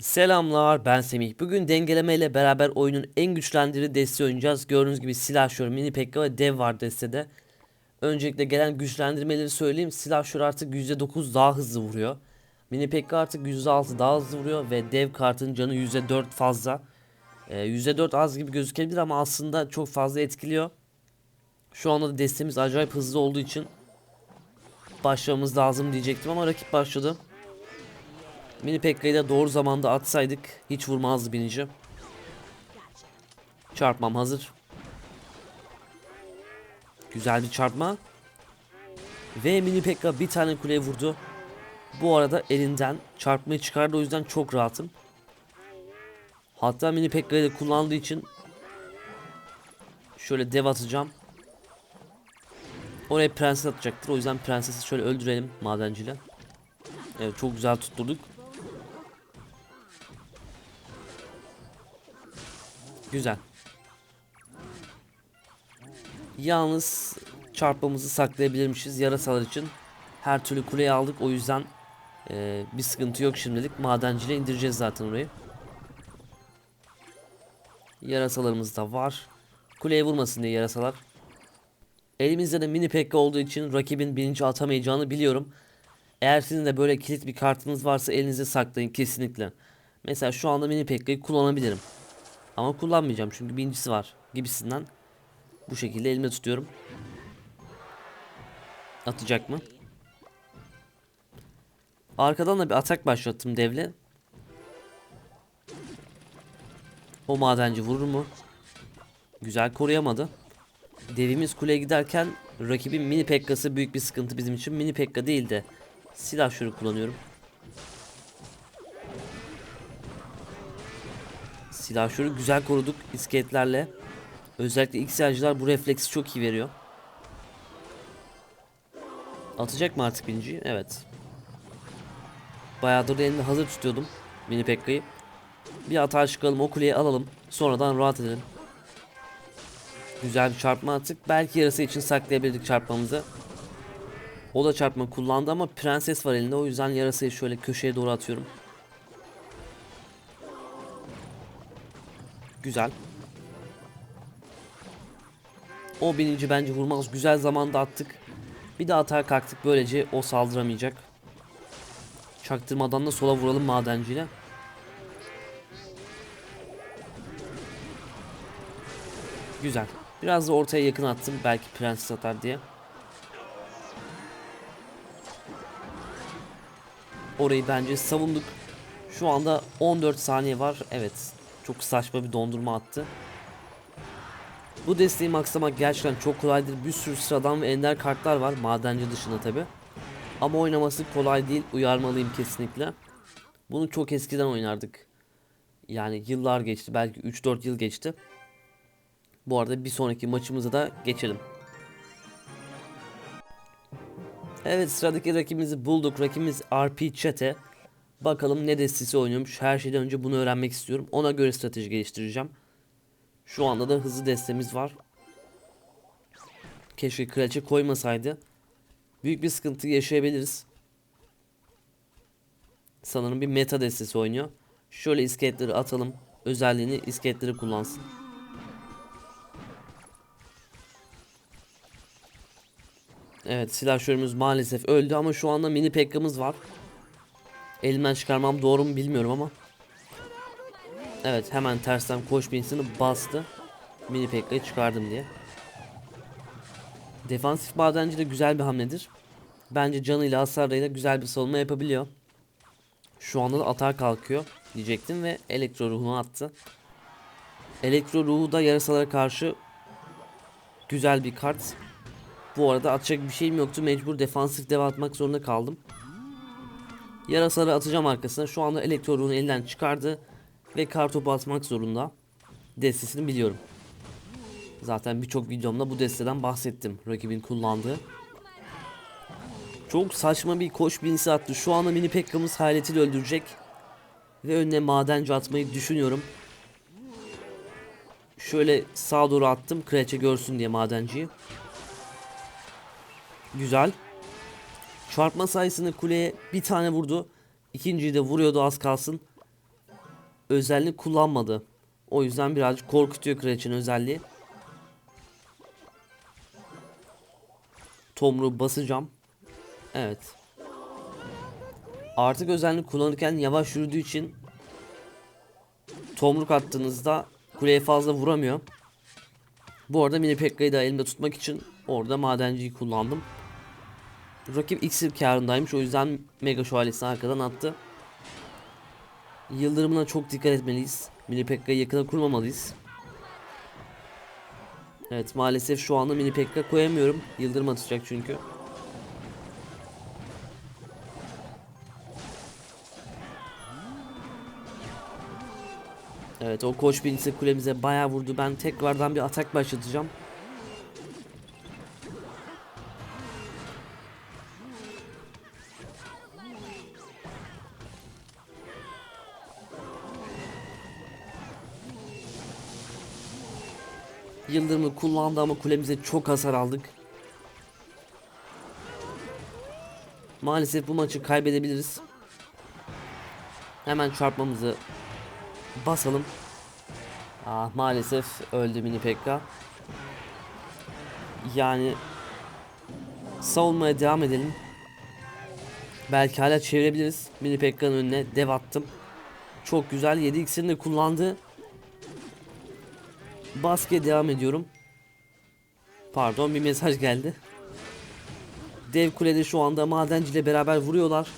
Selamlar ben Semih. Bugün dengeleme ile beraber oyunun en güçlendiri desteği oynayacağız. Gördüğünüz gibi silahşör, mini pekka ve dev var destede. Öncelikle gelen güçlendirmeleri söyleyeyim. Silahşör artık %9 daha hızlı vuruyor. Mini pekka artık %6 daha hızlı vuruyor ve dev kartın canı %4 fazla. Ee, %4 az gibi gözükebilir ama aslında çok fazla etkiliyor. Şu anda da destemiz acayip hızlı olduğu için başlamamız lazım diyecektim ama rakip başladı. Mini Pekka'yı da doğru zamanda atsaydık hiç vurmazdı binici. Çarpmam hazır. Güzel bir çarpma. Ve Mini Pekka bir tane kuleye vurdu. Bu arada elinden çarpmayı çıkardı o yüzden çok rahatım. Hatta Mini Pekka'yı da kullandığı için şöyle dev atacağım. Oraya prenses atacaktır. O yüzden prensesi şöyle öldürelim madenciyle. Evet çok güzel tutturduk. Güzel. Yalnız çarpmamızı saklayabilirmişiz yarasalar için. Her türlü kuleyi aldık o yüzden e, bir sıkıntı yok şimdilik. Madenciyle indireceğiz zaten orayı. Yarasalarımız da var. Kuleye vurmasın diye yarasalar. Elimizde de mini pekka olduğu için rakibin birinci atamayacağını biliyorum. Eğer sizin de böyle kilit bir kartınız varsa elinize saklayın kesinlikle. Mesela şu anda mini pekkayı kullanabilirim. Ama kullanmayacağım çünkü birincisi var gibisinden. Bu şekilde elimde tutuyorum. Atacak mı? Arkadan da bir atak başlattım devle. O madenci vurur mu? Güzel koruyamadı. Devimiz kuleye giderken rakibin mini pekkası büyük bir sıkıntı bizim için. Mini pekka değil de silah şuru kullanıyorum. Silahşörü güzel koruduk iskeletlerle. Özellikle X-Yaycılar bu refleksi çok iyi veriyor. Atacak mı artık birinciyi? Evet. Bayağıdır da elinde hazır tutuyordum. Mini Pekka'yı. Bir hata çıkalım o kuleyi alalım. Sonradan rahat edelim. Güzel bir çarpma attık. Belki yarısı için saklayabilirdik çarpmamızı. O da çarpma kullandı ama prenses var elinde. O yüzden yarasayı şöyle köşeye doğru atıyorum. Güzel. O bininci bence vurmaz. Güzel zamanda attık. Bir daha atar kalktık. Böylece o saldıramayacak. Çaktırmadan da sola vuralım madenciyle. Güzel. Biraz da ortaya yakın attım. Belki prenses atar diye. Orayı bence savunduk. Şu anda 14 saniye var. Evet. Çok saçma bir dondurma attı. Bu desteği maksamak gerçekten çok kolaydır. Bir sürü sıradan ve ender kartlar var. Madenci dışında tabi. Ama oynaması kolay değil. Uyarmalıyım kesinlikle. Bunu çok eskiden oynardık. Yani yıllar geçti. Belki 3-4 yıl geçti. Bu arada bir sonraki maçımıza da geçelim. Evet sıradaki rakibimizi bulduk. Rakibimiz RP Çete. Bakalım ne destesi oynuyormuş. Her şeyden önce bunu öğrenmek istiyorum. Ona göre strateji geliştireceğim. Şu anda da hızlı destemiz var. Keşke kraliçe koymasaydı. Büyük bir sıkıntı yaşayabiliriz. Sanırım bir meta destesi oynuyor. Şöyle iskeletleri atalım. Özelliğini iskeletleri kullansın. Evet silahşörümüz maalesef öldü ama şu anda mini pekkamız var. Elimden çıkarmam doğru mu bilmiyorum ama. Evet hemen tersten koş binsini bastı. Mini pekkayı çıkardım diye. Defansif madenci de güzel bir hamledir. Bence canıyla hasarıyla güzel bir savunma yapabiliyor. Şu anda da atağa kalkıyor diyecektim ve elektro ruhunu attı. Elektro ruhu da yarasalara karşı güzel bir kart. Bu arada atacak bir şeyim yoktu. Mecbur defansif dev atmak zorunda kaldım. Yarasaları atacağım arkasına. Şu anda elektro ruhunu elinden çıkardı. Ve kartopu atmak zorunda. Destesini biliyorum. Zaten birçok videomda bu desteden bahsettim. Rakibin kullandığı. Çok saçma bir koş binisi attı. Şu anda mini pekkamız hayaletiyle öldürecek. Ve önüne madenci atmayı düşünüyorum. Şöyle sağa doğru attım. Kraliçe görsün diye madenciyi. Güzel. Çarpma sayısını kuleye bir tane vurdu. İkinciyi de vuruyordu az kalsın. özellik kullanmadı. O yüzden birazcık korkutuyor kraliçenin özelliği. Tomru basacağım. Evet. Artık özellik kullanırken yavaş yürüdüğü için tomruk attığınızda kuleye fazla vuramıyor. Bu arada mini Pekka'yı da elimde tutmak için orada madenciyi kullandım. Rakip iksir karındaymış o yüzden Mega Şövalyesini arkadan attı. Yıldırımına çok dikkat etmeliyiz. Mini Pekka'yı yakına kurmamalıyız. Evet maalesef şu anda Mini Pekka koyamıyorum. Yıldırım atacak çünkü. Evet o koç bilgisi kulemize bayağı vurdu. Ben tekrardan bir atak başlatacağım. Yıldırımı kullandı ama kulemize çok hasar aldık. Maalesef bu maçı kaybedebiliriz. Hemen çarpmamızı basalım. Ah maalesef öldü mini Pekka. Yani savunmaya devam edelim. Belki hala çevirebiliriz. Mini Pekka'nın önüne dev attım. Çok güzel 7 iksirini de kullandı. Baskıya devam ediyorum. Pardon bir mesaj geldi. Dev kulede şu anda madenci ile beraber vuruyorlar.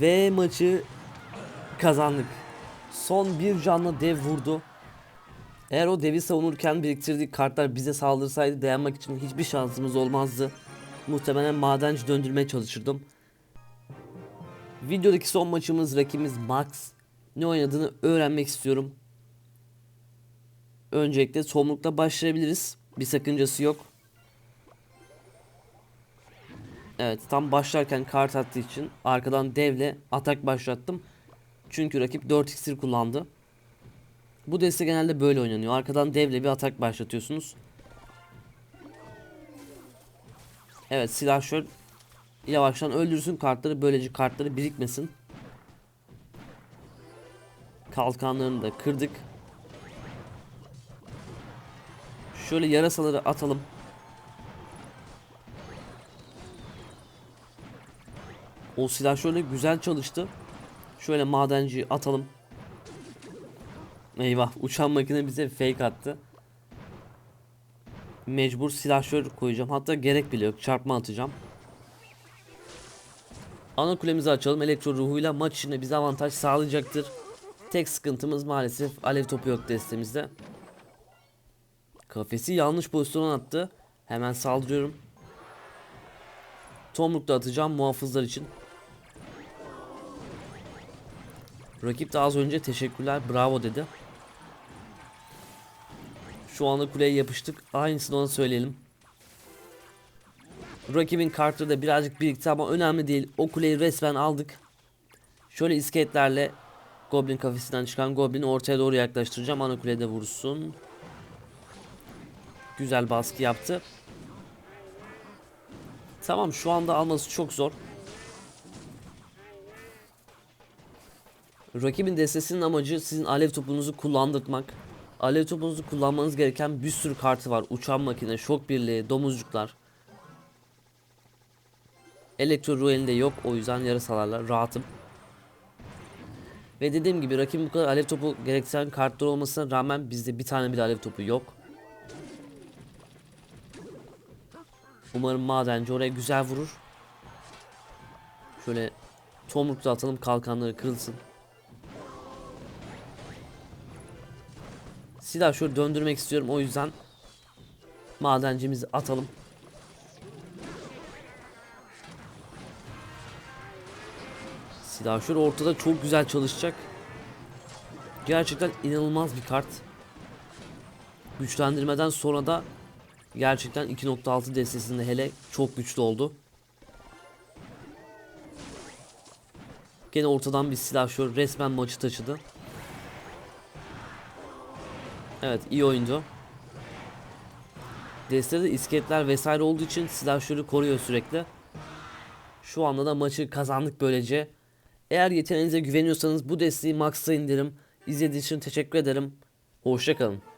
Ve maçı kazandık. Son bir canla dev vurdu. Eğer o devi savunurken biriktirdiği kartlar bize saldırsaydı dayanmak için hiçbir şansımız olmazdı. Muhtemelen madenci döndürmeye çalışırdım. Videodaki son maçımız rakibimiz Max. Ne oynadığını öğrenmek istiyorum. Öncelikle tomrukla başlayabiliriz. Bir sakıncası yok. Evet tam başlarken kart attığı için arkadan devle atak başlattım. Çünkü rakip 4 iksir kullandı. Bu deste genelde böyle oynanıyor. Arkadan devle bir atak başlatıyorsunuz. Evet silahşör yavaştan öldürsün kartları böylece kartları birikmesin. Kalkanlarını da kırdık. Şöyle yarasaları atalım. O silah şöyle güzel çalıştı. Şöyle madenci atalım. Eyvah uçan makine bize fake attı. Mecbur silahşör koyacağım. Hatta gerek bile yok. Çarpma atacağım. Ana kulemizi açalım. Elektro ruhuyla maç içinde bize avantaj sağlayacaktır. Tek sıkıntımız maalesef alev topu yok destemizde. Kafesi yanlış pozisyona attı. Hemen saldırıyorum. Tomruk da atacağım muhafızlar için. Rakip de az önce teşekkürler bravo dedi. Şu anda kuleye yapıştık. Aynısını ona söyleyelim. Rakibin kartları da birazcık birikti ama önemli değil. O kuleyi resmen aldık. Şöyle iskeletlerle Goblin kafesinden çıkan Goblin'i ortaya doğru yaklaştıracağım. Ana kulede vursun. Güzel baskı yaptı. Tamam şu anda alması çok zor. Rakibin destesinin amacı sizin alev topunuzu kullandırmak. Alev topunuzu kullanmanız gereken bir sürü kartı var. Uçan makine, şok birliği, domuzcuklar. Elektro ruh yok o yüzden yarasalarla rahatım. Ve dediğim gibi rakibin bu kadar alev topu gerektiren kartlar olmasına rağmen bizde bir tane bile alev topu yok. Umarım madenci oraya güzel vurur. Şöyle tomrukla atalım kalkanları kırılsın. Silah şöyle döndürmek istiyorum o yüzden madencimizi atalım. Silahşör ortada çok güzel çalışacak. Gerçekten inanılmaz bir kart. Güçlendirmeden sonra da gerçekten 2.6 destesinde hele çok güçlü oldu. Gene ortadan bir silahşör resmen maçı taşıdı. Evet iyi oyundu. Destede iskeletler vesaire olduğu için silahşörü koruyor sürekli. Şu anda da maçı kazandık böylece. Eğer yeteneğinize güveniyorsanız bu desteği max'a indirim. İzlediğiniz için teşekkür ederim. Hoşçakalın.